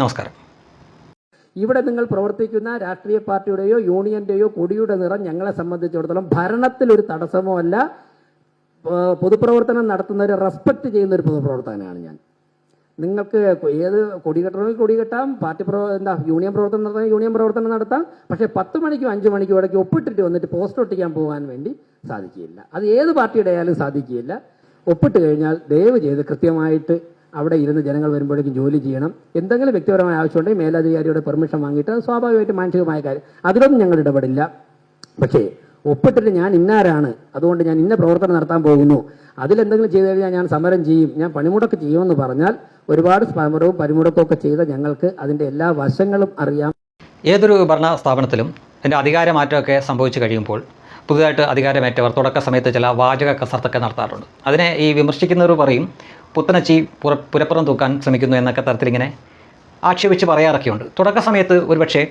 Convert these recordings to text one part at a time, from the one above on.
നമസ്കാരം. ഇവിടെ നിങ്ങൾ പ്രവർത്തിക്കുന്ന രാഷ്ട്രീയ പാർട്ടിയുടെയോ യൂണിയന്റെയോ കൊടിയുടെ നിറം ഞങ്ങളെ സംബന്ധിച്ചിടത്തോളം ഭരണത്തിൽ ഒരു തടസ്സമോ അല്ല പൊതുപ്രവർത്തനം നടത്തുന്നവരെ റെസ്പെക്ട് ചെയ്യുന്ന ഒരു പൊതുപ്രവർത്തകനാണ് ഞാൻ. നിങ്ങൾക്ക് ഏത് കൊടി കെട്ടണമെങ്കിൽ കൊടി കെട്ടാം പാർട്ടി പ്രവ എന്താ യൂണിയൻ പ്രവർത്തനം നടത്താം യൂണിയൻ പ്രവർത്തനം നടത്താം. പക്ഷേ പത്ത് മണിക്കും അഞ്ച് മണിക്കും ഇടയ്ക്ക് ഒപ്പിട്ടിട്ട് വന്നിട്ട് പോസ്റ്റ് ഒട്ടിക്കാൻ പോകാൻ വേണ്ടി സാധിക്കില്ല അത് ഏത് പാർട്ടിയുടെ ആയാലും സാധിക്കുകയില്ല. ഒപ്പിട്ട് കഴിഞ്ഞാൽ ദയവ് ചെയ്ത് കൃത്യമായിട്ട് അവിടെ ഇരുന്ന് ജനങ്ങൾ വരുമ്പോഴേക്കും ജോലി ചെയ്യണം. എന്തെങ്കിലും വ്യക്തിപരമായ ആവശ്യമുണ്ടെങ്കിൽ മേലധികാരിയുടെ പെർമിഷൻ വാങ്ങിയിട്ട് സ്വാഭാവികമായിട്ട് മാനസികമായ കാര്യം. അതിലൊന്നും ഞങ്ങൾ ഇടപെടില്ല. പക്ഷേ ഒപ്പിട്ടിട്ട് ഞാൻ ഇന്നാരാണ്? അതുകൊണ്ട് ഞാൻ ഇന്ന പ്രവർത്തനം നടത്താൻ പോകുന്നു. അതിലെന്തെങ്കിലും ചെയ്തു കഴിഞ്ഞാൽ ഞാൻ സമരം ചെയ്യും. ഞാൻ പണിമുടക്ക് ചെയ്യുമെന്ന് പറഞ്ഞാൽ ഒരുപാട് സമരവും പണിമുടക്കും ഒക്കെ ചെയ്ത ഞങ്ങൾക്ക് അതിന്റെ എല്ലാ വശങ്ങളും അറിയാം. ഏതൊരു ഭരണ സ്ഥാപനത്തിലും അതിന്റെ അധികാരമാറ്റമൊക്കെ സംഭവിച്ചു കഴിയുമ്പോൾ പുതുതായിട്ട് അധികാരമേറ്റവർ തുടക്ക സമയത്ത് ചില വാചക കസർത്തൊക്കെ നടത്താറുണ്ട്. അതിനെ ഈ വിമർശിക്കുന്നവർ പറയും പുത്തനച്ചി പുറ പുരപ്പുറം തൂക്കാൻ ശ്രമിക്കുന്നു എന്നൊക്കെ തരത്തിലിങ്ങനെ ആക്ഷേപിച്ച് പറയാറൊക്കെയുണ്ട്. തുടക്ക സമയത്ത് ഒരുപക്ഷെ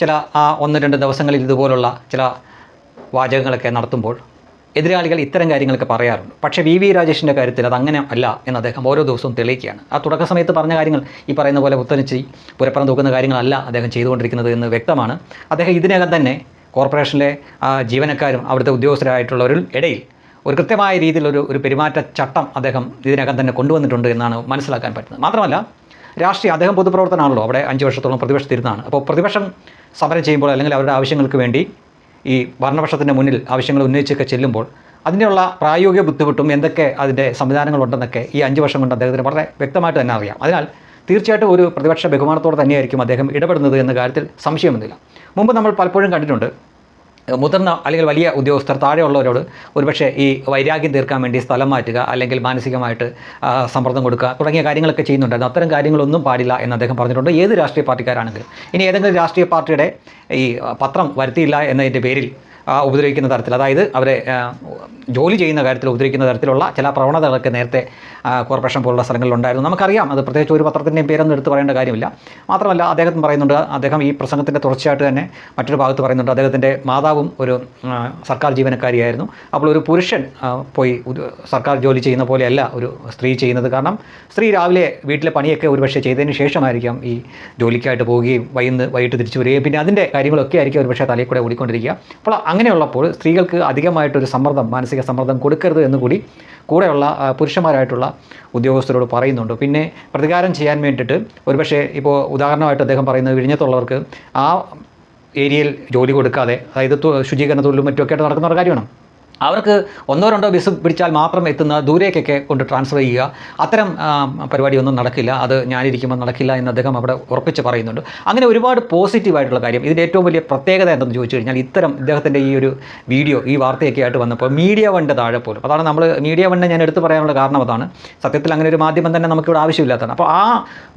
ചില ആ ഒന്ന് രണ്ട് ദിവസങ്ങളിൽ ഇതുപോലുള്ള ചില വാചകങ്ങളൊക്കെ നടത്തുമ്പോൾ എതിരാളികൾ ഇത്തരം കാര്യങ്ങളൊക്കെ പറയാറുണ്ട്. പക്ഷേ വി. വി. രാജേഷിന്റെ കാര്യത്തിൽ അത് അങ്ങനെ അല്ല എന്ന് അദ്ദേഹം ഓരോ ദിവസവും തെളിയിക്കുകയാണ്. ആ തുടക്ക സമയത്ത് പറഞ്ഞ കാര്യങ്ങൾ ഈ പറയുന്ന പോലെ പുത്തനച്ചി പുരപ്പുറം തൂക്കുന്ന കാര്യങ്ങളല്ല അദ്ദേഹം ചെയ്തുകൊണ്ടിരിക്കുന്നത് എന്ന് വ്യക്തമാണ്. അദ്ദേഹം ഇതിനകം തന്നെ കോർപ്പറേഷനിലെ ജീവനക്കാരും അവിടുത്തെ ഉദ്യോഗസ്ഥരായിട്ടുള്ളവരിൽ ഇടയിൽ ഒരു കൃത്യമായ രീതിയിലൊരു ഒരു പെരുമാറ്റ ചട്ടം അദ്ദേഹം ഇതിനകം തന്നെ കൊണ്ടുവന്നിട്ടുണ്ട് എന്നാണ് മനസ്സിലാക്കാൻ പറ്റുന്നത്. മാത്രമല്ല രാഷ്ട്രീയ അദ്ദേഹം പൊതുപ്രവർത്തനമാണല്ലോ അവിടെ അഞ്ച് വർഷത്തോളം പ്രതിപക്ഷത്തിരുന്നാണ്. അപ്പോൾ പ്രതിപക്ഷം സമരം ചെയ്യുമ്പോൾ അല്ലെങ്കിൽ അവരുടെ ആവശ്യങ്ങൾക്ക് വേണ്ടി ഈ ഭരണപക്ഷത്തിന്റെ മുന്നിൽ ആവശ്യങ്ങൾ ഉന്നയിച്ചൊക്കെ ചെല്ലുമ്പോൾ അതിനുള്ള പ്രായോഗിക ബുദ്ധിമുട്ടും എന്തൊക്കെ അതിന്റെ സംവിധാനങ്ങളുണ്ടെന്നൊക്കെ ഈ അഞ്ച് വർഷം കൊണ്ട് അദ്ദേഹത്തിന് വളരെ വ്യക്തമായിട്ട് തന്നെ അറിയാം. അതിനാൽ തീർച്ചയായിട്ടും ഒരു പ്രതിപക്ഷ ബഹുമാനത്തോടെ തന്നെയായിരിക്കും അദ്ദേഹം ഇടപെടുന്നത് എന്ന കാര്യത്തിൽ സംശയമൊന്നുമില്ല. മുമ്പ് നമ്മൾ പലപ്പോഴും കണ്ടിട്ടുണ്ട് മുതിർന്ന അല്ലെങ്കിൽ വലിയ ഉദ്യോഗസ്ഥർ താഴെയുള്ളവരോട് ഒരുപക്ഷെ ഈ വൈരാഗ്യം തീർക്കാൻ വേണ്ടി സ്ഥലം മാറ്റുക അല്ലെങ്കിൽ മാനസികമായിട്ട് സമ്മർദ്ദം കൊടുക്കുക തുടങ്ങിയ കാര്യങ്ങളൊക്കെ ചെയ്യുന്നുണ്ടായിരുന്നു. അത്തരം കാര്യങ്ങളൊന്നും പാടില്ല എന്ന് അദ്ദേഹം പറഞ്ഞിട്ടുണ്ട്. ഏത് രാഷ്ട്രീയ പാർട്ടിക്കാരാണെങ്കിലും ഇനി ഏതെങ്കിലും രാഷ്ട്രീയ പാർട്ടിയുടെ ഈ പത്രം വരുത്തിയില്ല എന്നതിന്റെ പേരിൽ ഉപദ്രവിക്കുന്ന തരത്തിൽ. അതായത് അവരെ ജോലി ചെയ്യുന്ന കാര്യത്തിൽ ഉപദ്രവിക്കുന്ന തരത്തിലുള്ള ചില പ്രവണതകളൊക്കെ നേരത്തെ കോർപ്പറേഷൻ പോലുള്ള സ്ഥലങ്ങളിലുണ്ടായിരുന്നു. നമുക്കറിയാം അത് പ്രത്യേകിച്ച് ഒരു പത്രത്തിന്റെയും പേരൊന്നും എടുത്ത് പറയേണ്ട കാര്യമില്ല. മാത്രമല്ല അദ്ദേഹം പറയുന്നുണ്ട് അദ്ദേഹം ഈ പ്രസംഗത്തിന്റെ തുടർച്ചയായിട്ട് തന്നെ മറ്റൊരു ഭാഗത്ത് പറയുന്നുണ്ട് അദ്ദേഹത്തിന്റെ മാതാവും ഒരു സർക്കാർ ജീവനക്കാരിയായിരുന്നു. അപ്പോൾ ഒരു പുരുഷൻ പോയി സർക്കാർ ജോലി ചെയ്യുന്ന പോലെയല്ല ഒരു സ്ത്രീ ചെയ്യുന്നത്. കാരണം സ്ത്രീ രാവിലെ വീട്ടിലെ പണിയൊക്കെ ഒരുപക്ഷെ ചെയ്തതിന് ശേഷമായിരിക്കാം ഈ ജോലിക്കായിട്ട് പോവുകയും വൈകുന്ന് വൈകിട്ട് തിരിച്ചു വരികയും. പിന്നെ അതിന്റെ കാര്യങ്ങളൊക്കെ ആയിരിക്കും ഒരുപക്ഷെ തലയിൽ കൂടെ ഓടിക്കൊണ്ടിരിക്കുക. അപ്പോൾ അങ്ങനെയുള്ളപ്പോൾ സ്ത്രീകൾക്ക് അധികമായിട്ടൊരു സമ്മർദ്ദം മാനസിക സമ്മർദ്ദം കൊടുക്കരുത് എന്ന് കൂടി കൂടെയുള്ള പുരുഷന്മാരായിട്ടുള്ള ഉദ്യോഗസ്ഥരോട് പറയുന്നുണ്ട്. പിന്നെ പ്രതികാരം ചെയ്യാൻ വേണ്ടിയിട്ട് ഒരുപക്ഷെ ഇപ്പോൾ ഉദാഹരണമായിട്ട് അദ്ദേഹം പറയുന്നത് വിഴിഞ്ഞത്തുള്ളവർക്ക് ആ ഏരിയയിൽ ജോലി കൊടുക്കാതെ അതായത് ശുചീകരണ തൊഴിലും മറ്റുമൊക്കെ ആയിട്ട് നടക്കുന്ന ഒരു കാര്യമാണ്. അവർക്ക് ഒന്നോ രണ്ടോ ബസ് പിടിച്ചാൽ മാത്രം എത്തുന്ന ദൂരേക്കൊക്കെ കൊണ്ട് ട്രാൻസ്ഫർ ചെയ്യുക. അത്തരം പരിപാടിയൊന്നും നടക്കില്ല. അത് ഞാനിരിക്കുമ്പോൾ നടക്കില്ല എന്ന് അദ്ദേഹം അവിടെ ഉറപ്പിച്ച് പറയുന്നുണ്ട്. അങ്ങനെ ഒരുപാട് പോസിറ്റീവായിട്ടുള്ള കാര്യം. ഇതിന്റെ ഏറ്റവും വലിയ പ്രത്യേകത എന്തെന്ന് ചോദിച്ചു കഴിഞ്ഞാൽ ഇത്തരം ഇദ്ദേഹത്തിന്റെ ഈ ഒരു വീഡിയോ ഈ വാർത്തയൊക്കെ ആയിട്ട് വന്നപ്പോൾ മീഡിയ വണ്ട് താഴെ പോലും. അതാണ് നമ്മൾ മീഡിയ വണ്ട് ഞാൻ എടുത്തു പറയാനുള്ള കാരണം അതാണ്. സത്യത്തിൽ അങ്ങനെ ഒരു മാധ്യമം തന്നെ നമുക്കിവിടെ ആവശ്യമില്ലാത്തതാണ്. അപ്പോൾ ആ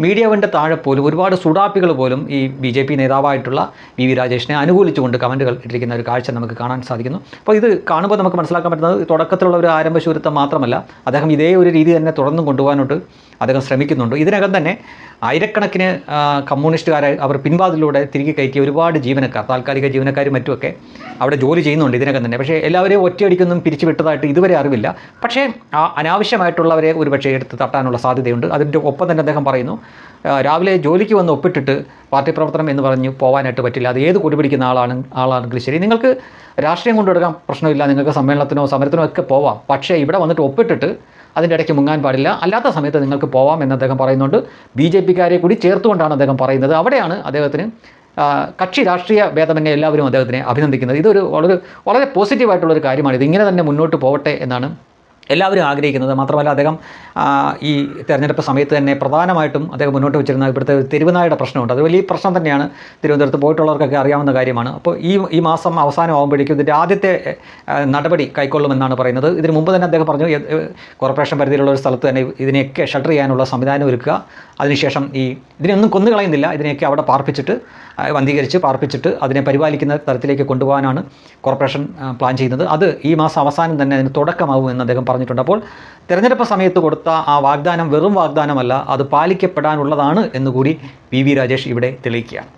മീഡിയ വണ്ട് താഴെ പോലും ഒരുപാട് സുഡാപ്പികൾ പോലും ഈ ബി ജെ പി നേതാവായിട്ടുള്ള വി വി രാജേഷിനെ അനുകൂലിച്ചുകൊണ്ട് കമന്റുകൾ ഇട്ടിരിക്കുന്ന ഒരു കാഴ്ച നമുക്ക് കാണാൻ സാധിക്കുന്നു. അപ്പോൾ ഇത് കാണുമ്പോൾ നമുക്ക് മനസ്സിലാക്കാൻ പറ്റുന്നത് തുടക്കത്തിലുള്ള ഒരു ആരംഭശൂരത്വം മാത്രമല്ല അദ്ദേഹം ഇതേ ഒരു രീതി തന്നെ തുടർന്നും കൊണ്ടുപോകാനോട്ട് അദ്ദേഹം ശ്രമിക്കുന്നുണ്ട്. ഇതിനകം തന്നെ ആയിരക്കണക്കിന് കമ്മ്യൂണിസ്റ്റുകാരെ അവർ പിൻവാതിലൂടെ തിരികെ കയറ്റിയ ഒരുപാട് ജീവനക്കാർ താൽക്കാലിക ജീവനക്കാരും മറ്റുമൊക്കെ അവിടെ ജോലി ചെയ്യുന്നുണ്ട് ഇതിനകം തന്നെ. പക്ഷേ എല്ലാവരെയും ഒറ്റയടിക്കൊന്നും പിരിച്ചു വിട്ടതായിട്ട് ഇതുവരെ അറിവില്ല. പക്ഷേ അനാവശ്യമായിട്ടുള്ളവരെ ഒരുപക്ഷെ എടുത്ത് തട്ടാനുള്ള സാധ്യതയുണ്ട്. അതിന്റെ ഒപ്പം തന്നെ അദ്ദേഹം പറയുന്നു രാവിലെ ജോലിക്ക് വന്ന് ഒപ്പിട്ടിട്ട് പാർട്ടി പ്രവർത്തനം എന്ന് പറഞ്ഞ് പോകാനായിട്ട് പറ്റില്ല. അത് ഏത് കൂടി പിടിക്കുന്ന ആളാണ് ആളാണെങ്കിലും ശരി നിങ്ങൾക്ക് രാഷ്ട്രീയം കൊണ്ടുവരാൻ പ്രശ്നമില്ല. നിങ്ങൾക്ക് സമ്മേളനത്തിനോ സമരത്തിനോ ഒക്കെ പോവാം. പക്ഷേ ഇവിടെ വന്നിട്ട് ഒപ്പിട്ടിട്ട് അതിന്റെ ഇടയ്ക്ക് മുങ്ങാൻ പാടില്ല. അല്ലാത്ത സമയത്ത് നിങ്ങൾക്ക് പോവാം എന്ന് അദ്ദേഹം പറയുന്നുണ്ട്. ബി ജെ പിക്കാരെ കൂടി ചേർത്തുകൊണ്ടാണ് അദ്ദേഹം പറയുന്നത്. അവിടെയാണ് അദ്ദേഹത്തിന് കക്ഷി രാഷ്ട്രീയ ഭേദമന്യേ എല്ലാവരും അദ്ദേഹത്തിനെ അഭിനന്ദിക്കുന്നത്. ഇതൊരു വളരെ വളരെ പോസിറ്റീവായിട്ടുള്ളൊരു കാര്യമാണ് ഇത് ഇങ്ങനെ തന്നെ മുന്നോട്ട് പോവട്ടെ എന്നാണ് എല്ലാവരും ആഗ്രഹിക്കുന്നത്. മാത്രമല്ല അദ്ദേഹം ഈ തെരഞ്ഞെടുപ്പ് സമയത്ത് തന്നെ പ്രധാനമായിട്ടും അദ്ദേഹം മുന്നോട്ട് വെച്ചിരുന്ന ഇവിടുത്തെ തെരുവുനായുടെ പ്രശ്നമുണ്ട്. അത് വലിയ പ്രശ്നം തന്നെയാണ് തിരുവനന്തപുരത്ത് പോയിട്ടുള്ളവർക്കൊക്കെ അറിയാവുന്ന കാര്യമാണ്. അപ്പോൾ ഈ ഈ മാസം അവസാനം ആകുമ്പോഴേക്കും ഇതിന്റെ ആദ്യത്തെ നടപടി കൈക്കൊള്ളുമെന്നാണ് പറയുന്നത്. ഇതിന് മുമ്പ് തന്നെ അദ്ദേഹം പറഞ്ഞു കോർപ്പറേഷൻ പരിധിയിലുള്ള ഒരു സ്ഥലത്ത് തന്നെ ഇതിനെയൊക്കെ ഷട്ടർ ചെയ്യാനുള്ള സംവിധാനം ഒരുക്കുക. അതിനുശേഷം ഈ ഇതിനൊന്നും കൊന്നു കളയുന്നില്ല ഇതിനെയൊക്കെ അവിടെ പാർപ്പിച്ചിട്ട് വന്ധീകരിച്ച് പാർപ്പിച്ചിട്ട് അതിനെ പരിപാലിക്കുന്ന തരത്തിലേക്ക് കൊണ്ടുപോകാനാണ് കോർപ്പറേഷൻ പ്ലാൻ ചെയ്യുന്നത്. അത് ഈ മാസം അവസാനം തന്നെ അതിന് തുടക്കമാവും എന്ന് അദ്ദേഹം പറഞ്ഞിട്ടുണ്ട്. അപ്പോൾ തെരഞ്ഞെടുപ്പ് സമയത്ത് കൊടുത്ത ആ വാഗ്ദാനം വെറും വാഗ്ദാനമല്ല അത് പാലിക്കപ്പെടാനുള്ളതാണ് എന്നുകൂടി പി വി രാജേഷ് ഇവിടെ തെളിയിക്കുകയാണ്.